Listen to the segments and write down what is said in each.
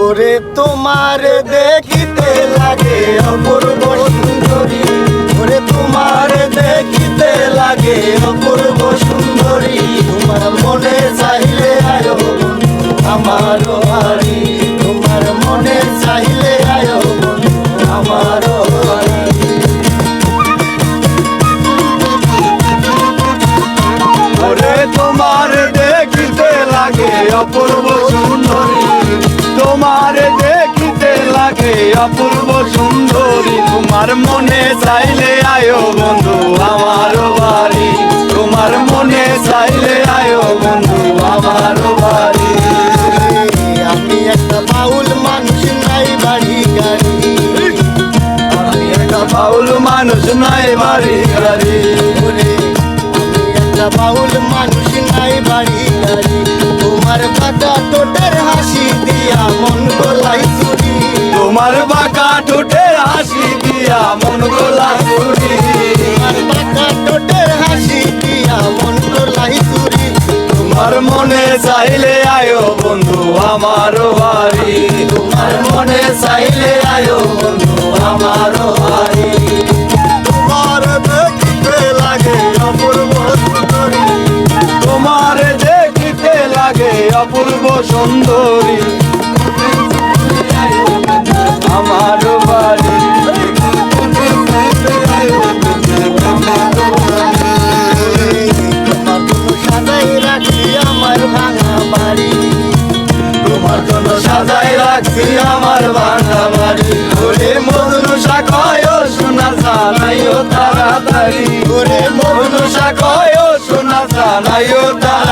ওরে তোমার দেখিতে লাগে অপূর্ব সুন্দরী। ওরে তোমার দেখিতে লাগে অপূর্ব সুন্দরী। তোমার মনে চাইলে আয়ো আমার বাড়ি তোমার মনে চাইলে আয়ো আমার ওরে তোমার দেখিতে লাগে অপূর্ব অপূর্ব সুন্দরী তোমার মনে চাইলে আয়ো বন্ধু আমার বাড়ি। তোমার মনে চাইলে আয়ো বন্ধু আমার বাড়ি। আমি একটা বাউল মানুষ নাই বাড়ি গাড়ি। আমি একটা বাউল মানুষ নাই বাড়ি গাড়ি। একটা বাউল মানুষ নাই বাড়ি গাড়ি। তোমার বাঁকা টোটের দিয়া মন গোলা হাসি দিয়া মন গোলাই চুরি। তোমার মনে চাইলে আয়ো বন্ধু আমার বাড়ি। তোমার মনে চাইলে আয়ো বন্ধু আমার বাড়ি। তোমার দেখিতে লাগে অপূর্ব সুন্দরী। তোমার দেখিতে লাগে অপূর্ব সুন্দরী। সাজাই রাখছি আমার বাসা বাড়ি ওরে মধুর শাখায় শোনা জানাইও তাড়াতাড়ি। ওরে মধুর শাখায় শোনা জানাইও তাড়াতাড়ি।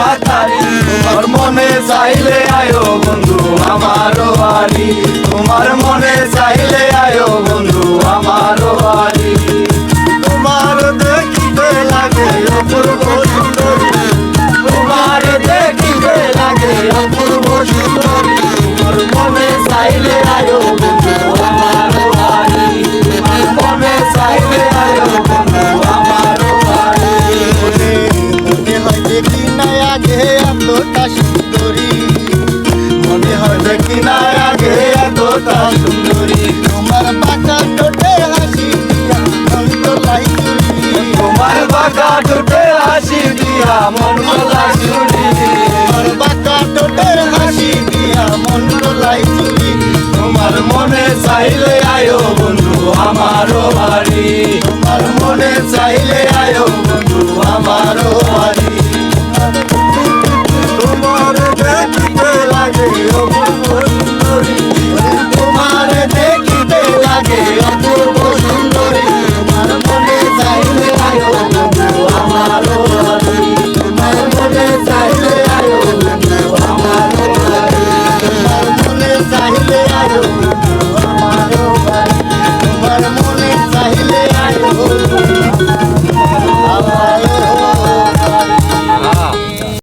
চাইলে